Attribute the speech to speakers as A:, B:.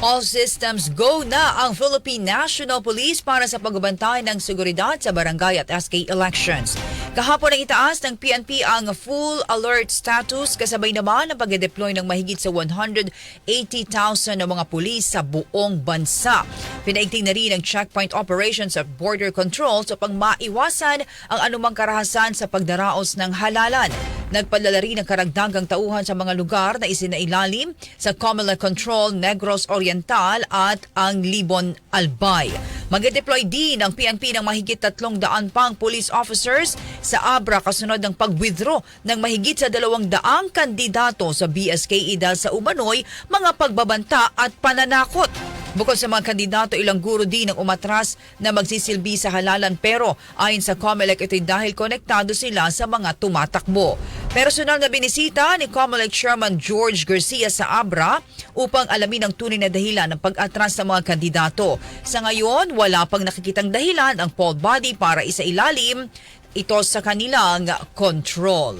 A: All systems go na ang Philippine National Police para sa pagbabantay ng seguridad sa barangay at SK elections. Kahapon ang itaas ng PNP ang full alert status kasabay naman ang pag-deploy ng mahigit sa 180,000 na mga pulis sa buong bansa. Pinaigting na rin ang checkpoint operations at border controls upang maiwasan ang anumang karahasan sa pagdaraos ng halalan. Nagpadala rin ng karagdagang tauhan sa mga lugar na isinailalim sa Comelec Control, Negros Oriental at ang Libon Albay. Mag-deploy din ang PNP ng mahigit tatlong daan pang police officers sa Abra kasunod ng pag-withdraw ng mahigit sa dalawang daang kandidato sa BSKE dahil sa umano'y mga pagbabanta at pananakot. Bukod sa mga kandidato, ilang guro din ang umatras na magsisilbi sa halalan pero ayon sa COMELEC ito'y dahil konektado sila sa mga tumatakbo. Personal na binisita ni COMELEC Chairman George Garcia sa Abra upang alamin ang tunay na dahilan ng pag-atras ng mga kandidato. Sa ngayon, wala pang nakikitang dahilan ang poll body para isailalim ito sa kanilang control.